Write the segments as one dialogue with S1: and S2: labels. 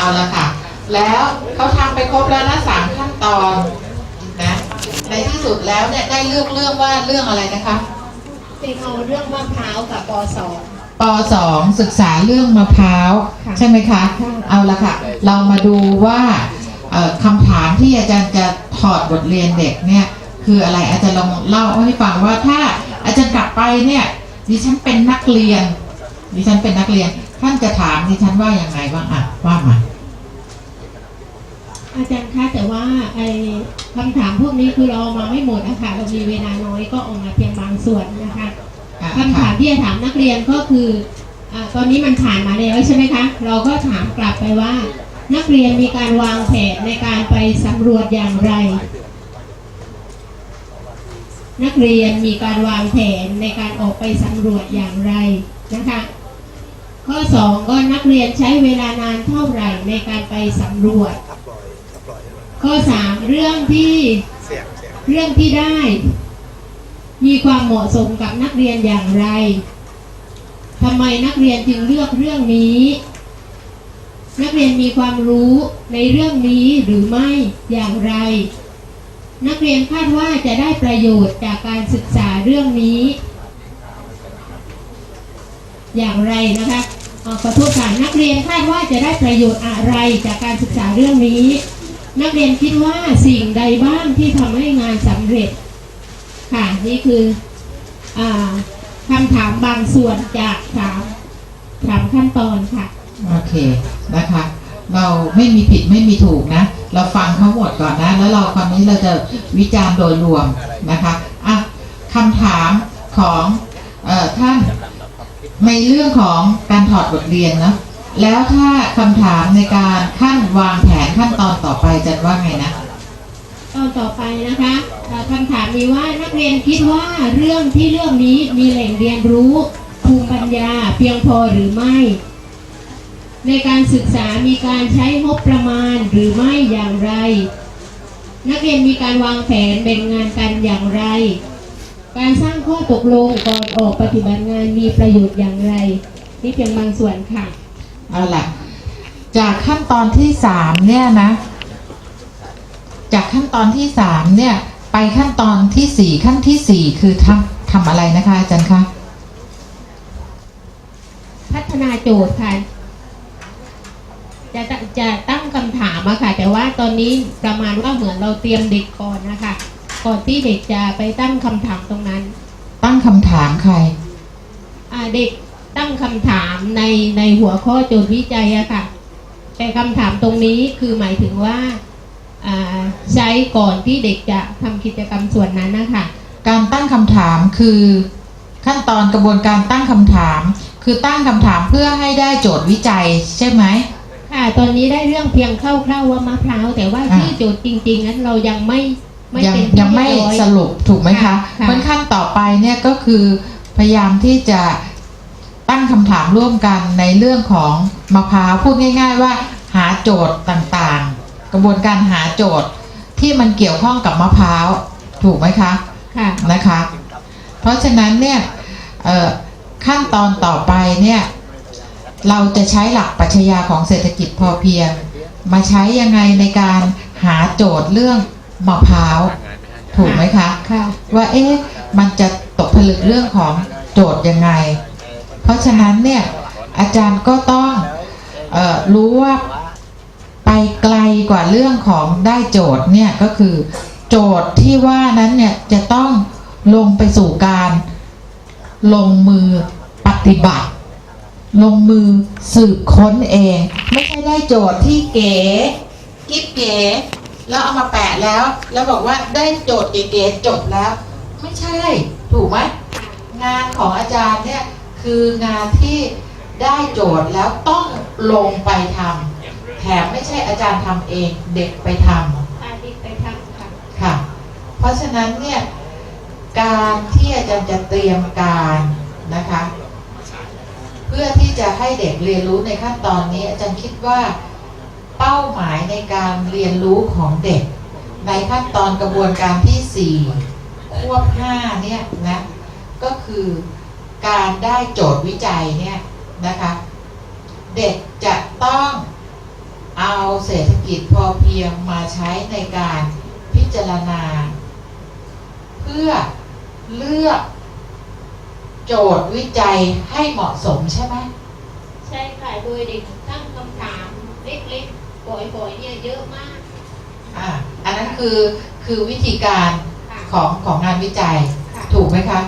S1: เอาละค่ะ แล้วเขาทำไปครบแล้วนะสามขั้นตอนนะในที่สุดแล้วเนี่ยได้เลือกเรื่องว่าเรื่องอะไรนะคะ
S2: เป็นเอาเรื่องมะพร้าวกับปสอง
S1: ปสองศึกษาเรื่องมะพร้าว
S2: ค่ะ
S1: ใช่ไหมคะ
S2: ค่ะ
S1: เอาละค่ะ เรามาดูว่าเอ่อคำถามที่อาจารย์จะถอดบทเรียนเด็กเนี่ยคืออะไรอาจารย์ลองเล่าให้ฟังว่าถ้าอาจารย์กลับไปเนี่ยดิฉันเป็นนักเรียนดิฉันเป็นนักเรียน ท่านจะถามดิฉันว่ายังไงบ้างอะว่ามา
S2: อาจารย์คะแต่ว่าไอ้คำถามพวกนี้คือเราเอามาไม่หมดนะคะเรามีเวลาน้อยก็เออกมาเพียงบางส่วนนะคะ
S1: อะ
S2: คำถามที่จะถามนักเรียนก็คืออาตอนนี้มันผ่านมาแล้วใช่ไหมคะเราก็ถามกลับไปว่า นักเรียนมีการวางแผนในการไปสำรวจอย่างไร นักเรียนมีการวางแผนในการออกไปสำรวจอย่างไรนะคะข้อสองก็นักเรียนใช้เวลานานเท่าไหร่ในการไปสำรวจ ข้อสามเรื่องที่เรื่องที่ได้ มีความเหมาะสมกับนักเรียนอย่างไรทำไมนักเรียนจึงเลือกเรื่องนี้ นักเรียนมีความรู้ในเรื่องนี้หรือไม่อย่างไร นักเรียนคาดว่าจะได้ประโยชน์จากการศึกษาเรื่องนี้ อย่างไรนะคะขอโทษค่ะนักเรียนคาดว่าจะได้ประโยชน์อะไรจากการศึกษาเรื่องนี้ นักเรียนคิดว่าสิ่งใดบ้างที่ทำให้งานสำเร็จ ค่ะ นี่คืออคำถามบางส่วนจากสามสามขั้นตอนค่ะ
S1: โอเคนะคะ เราไม่มีผิดไม่มีถูกนะ เราฟังเขาหมดก่อนนะ แล้วเราคราวนี้เราจะวิจารณ์โดยรวมนะคะอะคำถามของออท่านในเรื่องของการถอดบทเรียนนะ แล้วถ้าคำถามในการขั้นวางแผนขั้นตอนต่อไปจะว่าไงนะ
S2: ตอนต่อไปนะคะเอ่อคำถามมีว่านักเรียนคิดว่าเรื่องที่เรื่องนี้มีแหล่งเรียนรู้ภูมิปัญญาเพียงพอหรือไม่ ในการศึกษามีการใช้งบประมาณหรือไม่อย่างไร นักเรียนมีการวางแผนแบ่งงานกันอย่างไร การสร้างข้อตกลงก่อนออกปฏิบัติงานมีประโยชน์อย่างไร นี่เพียงบางส่วนค่ะ
S1: เอาล่ะจากขั้นตอนที่สามเนี่ยนะ จากขั้นตอนที่สามเนี่ย ไปขั้นตอนที่สี่ขั้นที่สี่คือทำทำอะไรนะคะอาจารย์คะ
S2: พัฒนาโจทย์ค่ะจะจะจะตั้งคำถามอะค่ะ แต่ว่าตอนนี้ประมาณว่าเหมือนเราเตรียมเด็กก่อนนะคะ ก่อนที่เด็กจะไปตั้งคำถามตรงนั้น
S1: ตั้งคำถามใคร
S2: อ่าเด็ก ตั้งคำถามในในหัวข้อโจทย์วิจัยอะค่ะ แต่คำถามตรงนี้คือหมายถึงว่าอ่าใช้ก่อนที่เด็กจะทำกิจกรรมส่วนนั้นนะคะ
S1: การตั้งคำถามคือขั้นตอนกระบวนการตั้งคำถาม คือตั้งคำถามเพื่อให้ได้โจทย์วิจัยใช่ไหม
S2: ค่ะตอนนี้ได้เรื่องเพียงคร่าวๆว่ามะพร้าวแต่ว่า
S1: อ่า
S2: ชื่อโจทย์จริง ๆ นั้นเรายังไม่ไม่
S1: ยัง
S2: เป็นที่
S1: ยังไม่
S2: เรีบร้อย
S1: สรุปถูกไหมคะ
S2: ค่ะค่ะ
S1: เพราะขั้นต่อไปเนี่ยก็คือพยายามที่จะตั้ งคำถามร่วมกันในเรื่องของมะพร้าวพูดง่าย ๆ ว่า หาโจทย์ต่างๆ กระบวนการหาโจทย์ที่มันเกี่ยวข้องกับมะพร้าวถูกไหมคะ
S2: ค่ะ
S1: นะคะ เพราะฉะนั้นเนี่ยเอ่อขั้นตอนต่อไปเนี่ยเราจะใช้หลักปรัชญาของเศรษฐกิจพอเพียง มาใช้ยังไงในการหาโจทย์เรื่องมะพร้าวถูกไหมคะ
S2: ค่ะ
S1: ว่าเอ๊ะมันจะตกผลึกเรื่องของโจทย์ยังไง เพราะฉะนั้นเนี่ยอาจารย์ก็ต้องออรู้ว่าไปไกลกว่าเรื่องของได้โจทย์เนี่ยก็คือโจทย์ที่ว่านั้นเนี่ยจะต้องลงไปสู่การลงมือปฏิบัติ ลงมือสืบค้นเอง ไม่ใช่ได้โจทย์ที่เก๋กิ๊บเก๋แล้วเอามาแปะแล้ว แล้วบอกว่าได้โจทย์เก๋ๆจบแล้ว ไม่ใช่ ถูกไหมงานของอาจารย์เนี่ย คืองานที่ได้โจทย์แล้วต้องลงไปทำแถมไม่ใช่อาจารย์ทำเองเด็กไปทำ
S2: อาทิตย์ไปทำค่ะ
S1: ค่ะ เพราะฉะนั้นเนี่ยการที่อาจารย์จะเตรียมการนะคะ เพื่อที่จะให้เด็กเรียนรู้ในขั้นตอนนี้ อาจารย์คิดว่าเป้าหมายในการเรียนรู้ของเด็ก ในขั้นตอนกระบวนการที่สี่ควบห้าเนี่ยนะก็คือ การได้โจทย์วิจัยเนี่ยนะคะ เด็กจะต้องเศรษฐกิจพอเพียงมาใช้ในการพิจารณา เพื่อเลือกโจทย์วิจัยให้เหมาะสมใช่ไหม
S2: ใช่ค่ะโดยเด็กตั้งคำถามเล็กๆบ่อยๆเนี่ยเยอะมาก
S1: อ่าอันนั้นคือคือวิธีการ
S2: ค่ะ
S1: ของของงานวิจัย
S2: ค่ะ
S1: ถูกไหมคะ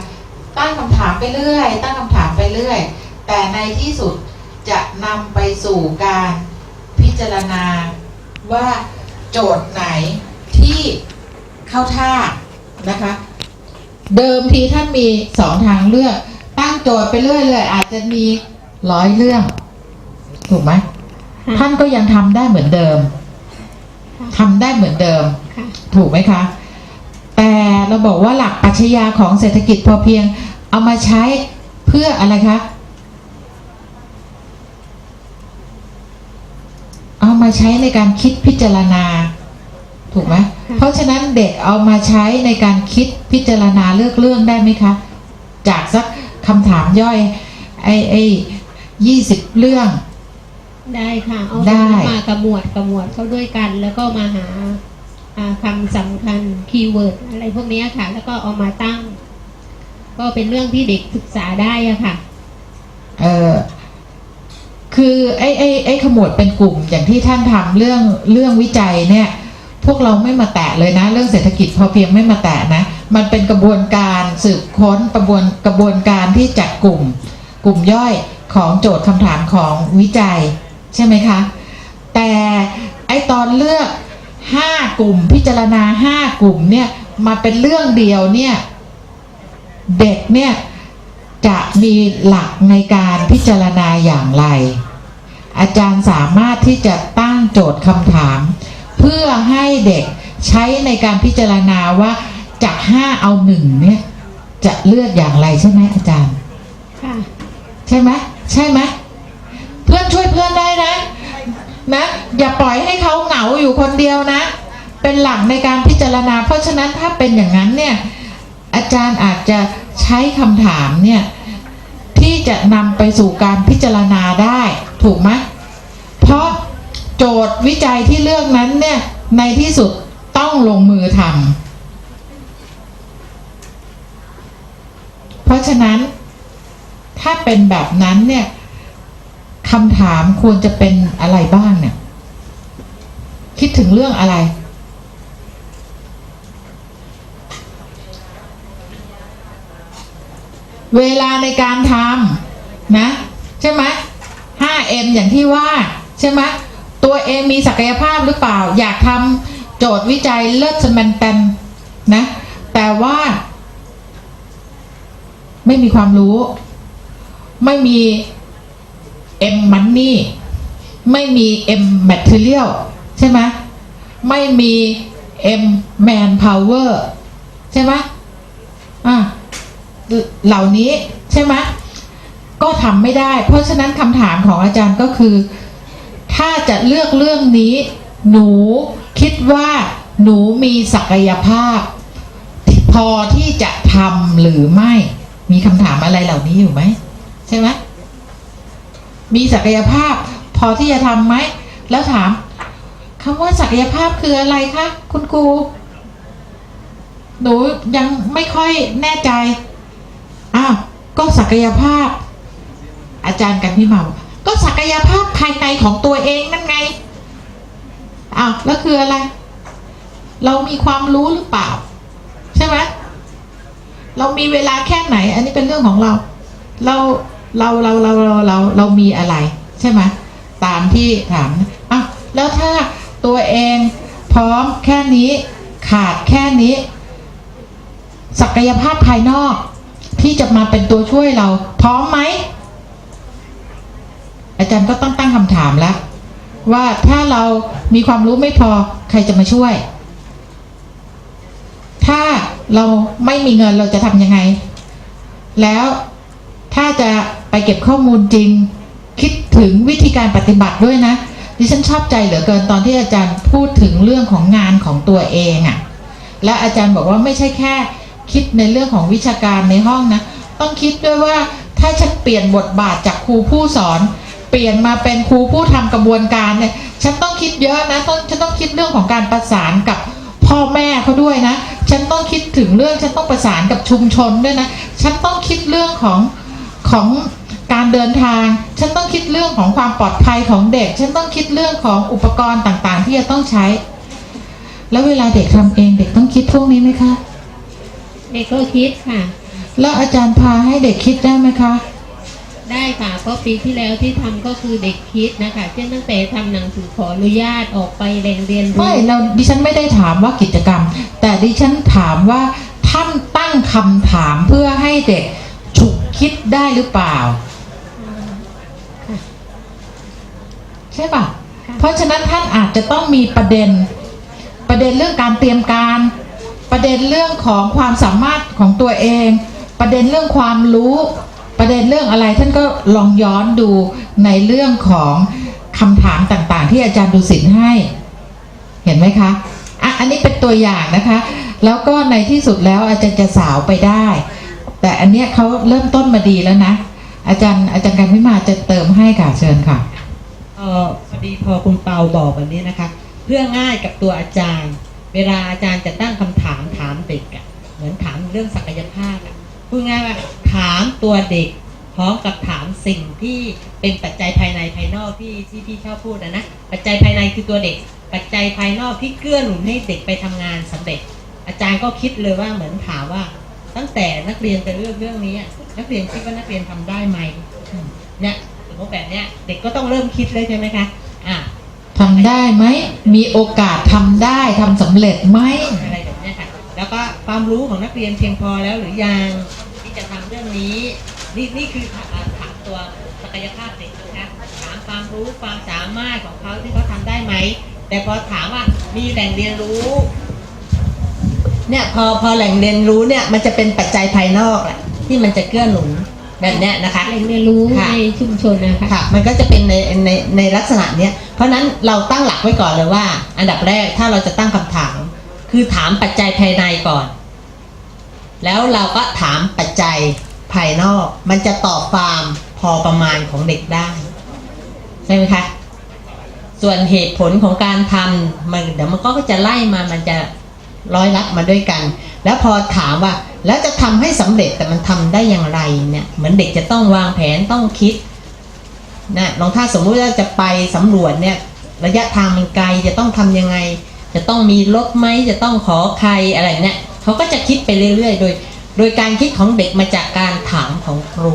S1: ตั้งคำถามไปเรื่อย ตั้งคำถามไปเรื่อย แต่ในที่สุดจะนำไปสู่การพิจารณาว่าโจทย์ไหนที่เข้าท่านะคะ เดิมทีท่านมีสองทางเลือก ตั้งโจทย์ไปเรื่อยเลยอาจจะมีร้อยเรื่อง ถูกไหม
S2: ค่ะ
S1: ท่านก็ยังทำได้เหมือนเดิม
S2: ค่ะ
S1: ทำได้เหมือนเดิม
S2: ค่ะ
S1: ถูกไหมคะ แต่เราบอกว่าหลักปรัชญาของเศรษฐกิจพอเพียง เอามาใช้เพื่ออะไรคะ เอามาใช้ในการคิดพิจารณา ถูกไหม
S2: ค่ะ
S1: เพราะฉะนั้นเด็กเอามาใช้ในการคิดพิจารณาเลือกเรื่องได้ไหมคะ จากสักคำถามย่อย ไอ้ไอ้ยี่สิบเรื่อง
S2: ได้ค่ะ เอา
S1: ได้
S2: มากระหมวดกระหมวดเข้าด้วยกันแล้วก็มาหาอ่า คำสำคัญคีย์เวิร์ดอะไรพวกนี้ค่ะ แล้วก็เอามาตั้ง ก็เป็นเรื่องที่เด็กศึกษาได้อะค่ะ
S1: เออคือไอ้ไอ้ไอ้ขมวดเป็นกลุ่มอย่างที่ท่านทำเรื่องเรื่องวิจัยเนี่ย พวกเราไม่มาแตะเลยนะ เรื่องเศรษฐกิจพอเพียงไม่มาแตะนะ มันเป็นกระบวนการสืบค้นกระบวนกระบวนการที่จัดกลุ่ม กลุ่มย่อยของโจทย์คำถามของวิจัย ใช่ไหมคะ แต่ไอ้ตอนเลือก ห้ากลุ่มพิจารณาห้ากลุ่มเนี่ยมาเป็นเรื่องเดียวเนี่ยเด็กเนี่ยจะมีหลักในการพิจารณาอย่างไร อาจารย์สามารถที่จะตั้งโจทย์คำถาม เพื่อให้เด็กใช้ในการพิจารณาว่าจากห้าเอาหนึ่งเนี่ยจะเลือกอย่างไรใช่ไหมอาจารย์
S2: ค่ะ
S1: ใช่ไหมใช่ไหมเพื่อนช่วยเพื่อนได้นะ นะอย่าปล่อยให้เขาเหงาอยู่คนเดียวนะ เป็นหลักในการพิจารณา เพราะฉะนั้นถ้าเป็นอย่างนั้นเนี่ยอาจารย์อาจจะใช้คำถามเนี่ยที่จะนำไปสู่การพิจารณาได้ถูกไหมเพราะโจทย์วิจัยที่เลือกนั้นเนี่ยในที่สุดต้องลงมือทำเพราะฉะนั้นถ้าเป็นแบบนั้นเนี่ย คำถามควรจะเป็นอะไรบ้างเนี่ย คิดถึงเรื่องอะไร เวลาในการทำนะ ใช่ไหม 5M อย่างที่ว่า ใช่ไหม ตัวเองมีศักยภาพหรือเปล่า อยากทำโจทย์วิจัยเลิศสแมนแตนนะ แต่ว่า ไม่มีความรู้ ไม่มี M money ไม่มี M material ใช่ไหมไม่มี M man power ใช่ไหมอะเหล่านี้ใช่ไหมก็ทำไม่ได้ เพราะฉะนั้นคำถามของอาจารย์ก็คือ ถ้าจะเลือกเรื่องนี้ หนูคิดว่าหนูมีศักยภาพ พอที่จะทำหรือไม่ มีคำถามอะไรเหล่านี้อยู่ไหม ใช่ไหม มีศักยภาพ พอที่จะทำไหม แล้วถามคำว่าศักยภาพคืออะไรคะคุณครูหนูยังไม่ค่อยแน่ใจ อ้าว ก็ศักยภาพ อาจารย์กันพี่มาบอกก็ศักยภาพภายในของตัวเองนั่นไง อ้าว แล้วคืออะไร เรามีความรู้หรือเปล่า ใช่ไหมเรามีเวลาแค่ไหน อันนี้เป็นเรื่องของเรา เรา เราเราเราเราเราเรามีอะไร ใช่ไหมตามที่ถามอะแล้วถ้าตัวเองพร้อมแค่นี้ขาดแค่นี้ ศักยภาพภายนอกที่จะมาเป็นตัวช่วยเรา พร้อมไหม อาจารย์ก็ต้องตั้งคำถามแล้ว ว่าถ้าเรามีความรู้ไม่พอใครจะมาช่วย ถ้าเราไม่มีเงินเราจะทำยังไง แล้วถ้าจะ ไปเก็บข้อมูลจริง คิดถึงวิธีการปฏิบัติด้วยนะดิฉันชอบใจเหลือเกินตอนที่อาจารย์พูดถึงเรื่องของงานของตัวเองอะ่ะและอาจารย์บอกว่าไม่ใช่แค่ คิดในเรื่องของวิชาการในห้องนะต้องคิดด้วยว่าถ้าฉันเปลี่ยนบทบาทจากครูผู้สอน เปลี่ยนมาเป็นครูผู้ทำกระบวนการเนี่ยฉันต้องคิดเยอะนะต้องฉันต้องคิดเรื่องของการประสานกับพ่อแม่เขาด้วยนะ ฉันต้องคิดถึงเรื่องฉันต้องประสานกับชุมชนด้วยนะ ฉันต้องคิดเรื่องของของ การเดินทาง ฉันต้องคิดเรื่องของความปลอดภัยของเด็ก ฉันต้องคิดเรื่องของอุปกรณ์ต่างๆ ที่จะต้องใช้ แล้วเวลาเด็กทำเองเด็กต้องคิดพวกนี้ไหมคะ
S2: เด็กก็คิดค่ะ
S1: แล้วอาจารย์พาให้เด็กคิดได้ไหมคะ
S2: ได้ค่ะก็ปีที่แล้วที่ทำก็คือเด็กคิดนะคะเช่นตั้งแต่ทำหนังสือขออนุญาตออกไปแหล่งเรียนรู้
S1: ไม่เราดิฉันไม่ได้ถามว่ากิจกรรม แต่ดิฉันถามว่าท่านตั้งคำถามเพื่อให้เด็กฉุกคิดได้หรือเปล่า
S2: ค่ะ
S1: ใช่ป่ะ
S2: ค่ะ
S1: เพราะฉะนั้นท่านอาจจะต้องมีประเด็น ประเด็นเรื่องการเตรียมการ ประเด็นเรื่องของความสามารถของตัวเอง ประเด็นเรื่องความรู้ ประเด็นเรื่องอะไรท่านก็ลองย้อนดูในเรื่องของคำถามต่างๆ ที่อาจารย์ดุสินให้ เห็นไหมคะอะอันนี้เป็นตัวอย่างนะคะ แล้วก็ในที่สุดแล้วอาจารย์จะสาวไปได้ แต่อันเนี้ยเขาเริ่มต้นมาดีแล้วนะอาจารย์อาจารย์การวิมาจะเติมให้ค่ะเชิญค่ะ
S3: เออพอดีพอคุณเปาบอกแบบนี้นะคะ เพื่อง่ายกับตัวอาจารย์ เวลาอาจารย์จะตั้งคำถามถามเด็กอะ่ะเหมือนถามเรื่องศักยภาพอะ่ะพูดง่ายว่าถามตัวเด็กพร้อมกับถามสิ่งที่เป็นปัจจัยภายในภายนอกที่ที่พี่ชอบพูดนะนะปัจจัยภายในคือตัวเด็ก ปัจจัยภายนอกที่เกื้อหนุนให้เด็กไปทำงานสำเร็จ อาจารย์ก็คิดเลยว่าเหมือนถามว่า ตั้งแต่นักเรียนจะเลือกเรื่องนี้ นักเรียนคิดว่านักเรียนทำได้ไหมเนี่ย สมมติแบบเนี้ยเด็กก็ต้องเริ่มคิดเลยใช่ไหมคะอะ
S1: ทำได้ไหมมีโอกาสทำได้ทำสำเร็จไหม
S3: อะไรแบบเนี้ยค่ะแล้วก็ความรู้ของนักเรียนเพียงพอแล้วหรือยังที่จะทำเรื่องนี้ นี่นี่คือถามถามตัวศักยภาพเด็กนะคะถามความรู้ความสามารถของเขาที่เขาทำได้ไหมแต่พอถามว่ามีแหล่งเรียนรู้เนี่ยพอพอแหล่งเรียนรู้เนี่ยมันจะเป็นปัจจัยภายนอกแหละที่มันจะเกื้อหนุน แบบเนี้ยนะคะ
S2: แหล่งเรียนรู้
S3: ค่ะ
S2: ในชุมชนนะคะ
S3: ค่ะมันก็จะเป็นในในในลักษณะเนี้ยเพราะฉะนั้นเราตั้งหลักไว้ก่อนเลยว่า อันดับแรกถ้าเราจะตั้งคำถาม คือถามปัจจัยภายในก่อน แล้วเราก็ถามปัจจัยภายนอก มันจะตอบความพอประมาณของเด็กได้ใช่ไหมคะส่วนเหตุผลของการทำมันเดี๋ยวมันก็จะไล่มามันจะร้อยลัดมาด้วยกัน แล้วพอถามว่า แล้วจะทำให้สำเร็จแต่มันทำได้อย่างไรเนี่ยเหมือนเด็กจะต้องวางแผนต้องคิดนะลองถ้าสมมุติว่าจะไปสำรวจเนี่ยระยะทางมันไกลจะต้องทำยังไง จะต้องมีรถไหมจะต้องขอใครอะไรเนี่ยเขาก็จะคิดไปเรื่อยๆ โดย โดยการคิดของเด็กมาจากการถามของครู